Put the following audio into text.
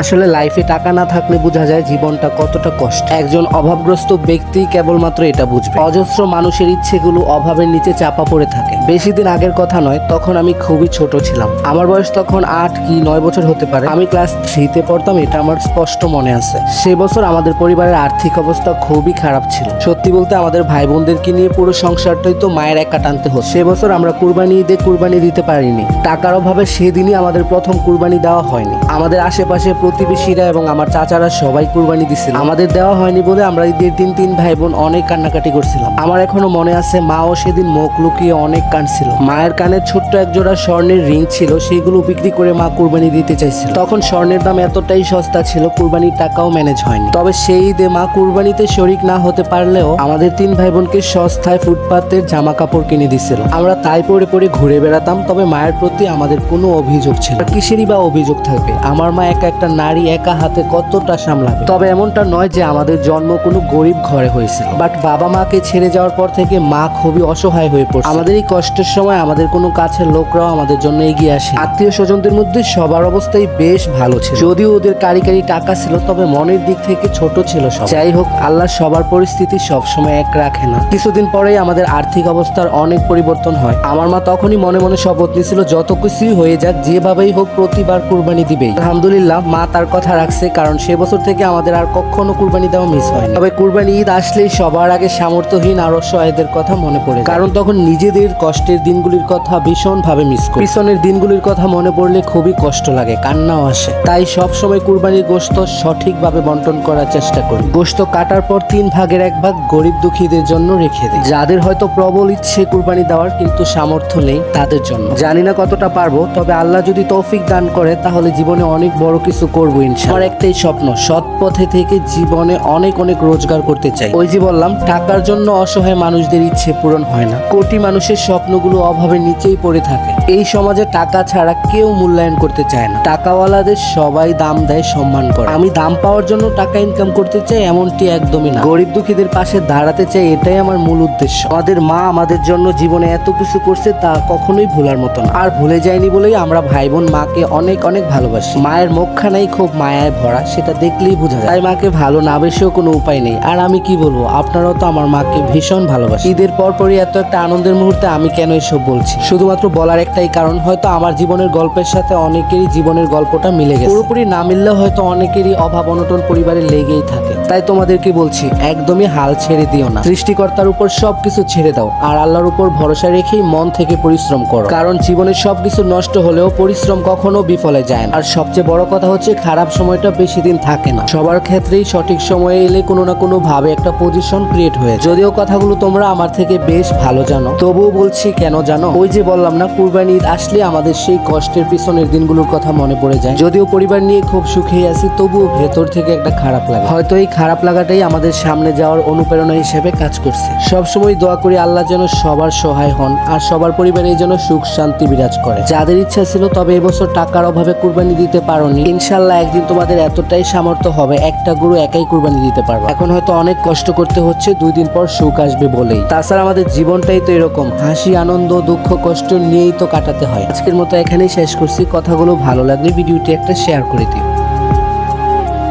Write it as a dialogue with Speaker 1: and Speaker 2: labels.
Speaker 1: আসলে লাইফে টাকা না থাকলে বোঝা যায় জীবনটা কতটা কষ্ট। একজন অভাবগ্রস্ত ব্যক্তি কেবলমাত্র এটা বুঝবে। অজস্র মানুষের ইচ্ছেগুলো অভাবের নিচে চাপা পড়ে থাকে। বেশি দিন আগের কথা নয়, তখন আমি খুবই ছোট ছিলাম। আমার বয়স তখন আট কি নয় বছর হতে পারে। আমি ক্লাস থ্রিতে পড়তাম, এটা আমার স্পষ্ট মনে আছে। সে বছর আমাদের পরিবারের আর্থিক অবস্থা খুবই খারাপ ছিল। সত্যি বলতে আমাদের ভাই বোনদেরকে নিয়ে পুরো সংসারটাই তো মায়ের একা টানতে হতো সে বছর আমরা কুরবানি ঈদে কুরবানি দিতে পারিনি। টাকার অভাবে সেদিনই আমাদের প্রথম কুরবানি দেওয়া হয়নি। আমাদের আশেপাশে প্রতিবেশীরা এবং আমার চাচারা সবাই কুরবানি দিছিল। আমাদের দেওয়া হয়নি বলে আমরা ঈদের দিন তিন ভাই বোন অনেক কান্নাকাটি করছিলাম। আমার এখনও মনে আছে, মাও সেদিন মুখ লুকিয়ে অনেক কাঁদছিল। মায়ের কানে ছোট্ট এক জোড়া স্বর্ণের রিং ছিল সেগুলো বিক্রি করে মা কুরবানি দিতে চাইছিল। তখন স্বর্ণের দাম এতটাই সস্তা ছিল, কুরবানির টাকাও ম্যানেজ হয়নি। তবে সেই ঈদে মা কুরবানিতে শরিক না হতে পারলেও আমাদের তিন ভাই বোনকে সস্তায় ফুটপাতের জামা কাপড় কিনে দিছিল। আমরা তাই পরে পরে ঘুরে বেড়াতাম, তবে মায়ের প্রতি আমাদের কোনো অভিযোগ ছিল। কিসেরই বা অভিযোগ থাকবে? আমার মা একা একটা নারী একা হাতে কতটা সামলাবে? তবে এমনটা নয় যে আমাদের জন্ম কোনো গরিব ঘরে হয়েছিল। বাট বাবা মাকে ছেড়ে যাওয়ার পর থেকে মা খুবই অসহায় হয়ে পড়ছে। আমাদের এই কষ্টের সময় আমাদের কোনো কাছের লোকরাও আমাদের জন্য এগিয়ে আসে আত্মীয় স্বজনদের মধ্যে সবার অবস্থাই বেশ ভালো ছিল। যদিও ওদের কারি কারি টাকা ছিল, তবে মনের দিক থেকে ছোট ছিল সব যাই হোক, আল্লাহ সবার পরিস্থিতি সবসময় এক রাখে না। কিছুদিন পরেই আমাদের আর্থিক অবস্থার অনেক পরিবর্তন হয়। আমার মা তখনই মনে মনে শপথ নিয়েছিল, যত কিছুই হয়ে যাক, যেভাবেই হোক প্রতিবার কুরবানি দিবেই। আলহামদুলিল্লাহ, মা তার কথা রাখছে, কারণ সে বছর থেকে আমাদের আর কখনো কুরবানি দেওয়া মিস হয় তবে কুরবানি ঈদ আসলেই সবার আগে সামর্থ্যহীন আর অসহায়দের কথা মনে পড়ে কারণ তখন নিজেদের কষ্টের দিনগুলির কথা ভীষণ ভাবে মিস করি। পিছনের দিনগুলির কথা মনে পড়লে খুবই কষ্ট লাগে, কান্নাও আসে। তাই সব সময় কুরবানির গোশত সঠিকভাবে বন্টন করার চেষ্টা করি। গোশত কাটার পর তিন ভাগের এক ভাগ গরিব দুঃখীদের জন্য রেখে দিই। যাদের হয়তো প্রবল ইচ্ছে কুরবানি দেওয়ার, কিন্তু সামর্থ্য নেই তাদের জন্য। জানি না কতটা পারব, তবে আল্লাহ যদি তৌফিক দান করে, তাহলে জীবনে অনেক বড় কিছু করব ইনশাল্লাহ। একটাই স্বপ্ন সৎ পথে থেকে জীবনে অনেক অনেক রোজগার করতে চাই। ওই যে বললাম, টাকার জন্য অসহায় মানুষদের ইচ্ছে পূরণ হয় না। কোটি মানুষের স্বপ্নগুলো অভাবে নিচেই পড়ে থাকে। এই সমাজে টাকা ছাড়া কেউ মূল্যায়ন করতে চায় না। টাকাওয়ালাদের সবাই দাম দেয়, সম্মান করে। আমি দাম পাওয়ার জন্য টাকা ইনকাম করতে চাই এমনটি একদমই না। গরিব দুঃখীদের পাশে দাঁড়াতে চাই এটাই আমার মূল উদ্দেশ্য। আমাদের মা আমাদের জন্য জীবনে এত কিছু করছে তা কখনোই ভোলার মতো না। আর ভুলে যায়নি বলেই আমরা ভাই বোন মাকে অনেক অনেক ভালোবাসি। মায়ের মুখখানাই খুব মায়ায় ভরা, সেটা দেখলেই বোঝা যায়। তাই মাকে ভালো না বেশেও কোনো উপায় নেই। আর আমি কি বলব, আপনারাও তো আমার মাকে ভীষণ ভালোবাসি ঈদের পরপরই এত একটা আনন্দের মুহূর্তে আমি কেন এসব বলছি? শুধুমাত্র বলার একটাই কারণ হয়তো আমার জীবনের গল্পের সাথে অনেকেরই জীবনের গল্পটা মিলে গেছে। পুরোপুরি না মিললেও হয়তো অনেকেরই অভাব অনটন পরিবারে লেগেই থাকে। তাই তোমাদেরকে বলছি, একদমই হাল ছেড়ে দিও না। সৃষ্টিকর্তার উপর সবকিছু ছেড়ে দাও আর আল্লাহর উপর ভরসা রেখেই মন থেকে পরিশ্রম করো। কারণ জীবনের সবকিছু নষ্ট হলেও পরিশ্রম কখনো বিফলে যায় না। আর সবচেয়ে বড় কথা হচ্ছে, খারাপ সময়টা বেশি দিন থাকে না। সবার ক্ষেত্রেই সঠিক সময়ে এলে কোনো না কোনো ভাবে একটা পজিশন ক্রিয়েট হয়ে যদিও কথাগুলো তোমরা আমার থেকে বেশ ভালো জানো, তবুও বলছি কেন জানো? ওই যে বললাম না কুরবানি ঈদ আসলে আমাদের সেই কষ্টের পিছনের দিনগুলোর কথা মনে পড়ে যায়। যদিও পরিবার নিয়ে খুব সুখেই আছি, তবুও ভেতর থেকে একটা খারাপ লাগে। হয়তো এই খারাপ লাগাটাই আমাদের সামনে যাওয়ার অনুপ্রেরণা হিসেবে কাজ করছে। সবসময় দোয়া করি আল্লাহ যেন সবার সহায় হন আর সবার পরিবারে যেন সুখ শান্তি বিরাজ করে। যাদের ইচ্ছা ছিল তবে এবছর টাকার অভাবে কুরবানি দিতে পারোনি। ইনশাল্লাহ একদিন তোমাদের এতটাই সামর্থ্য হবে, একটা গরু একাই কুরবানি দিতে পারবে। এখন হয়তো অনেক কষ্ট করতে হচ্ছে, দুই দিন পর সুখ আসবে বলেই। তাছাড়া আমাদের জীবনটাই তো এরকম। হাসি, আনন্দ, দুঃখ, কষ্ট নিয়েই তো কাটাতে হয়। আজকের মতো এখানেই শেষ করছি। কথাগুলো ভালো লাগলে ভিডিওটি একটা শেয়ার করে দিও।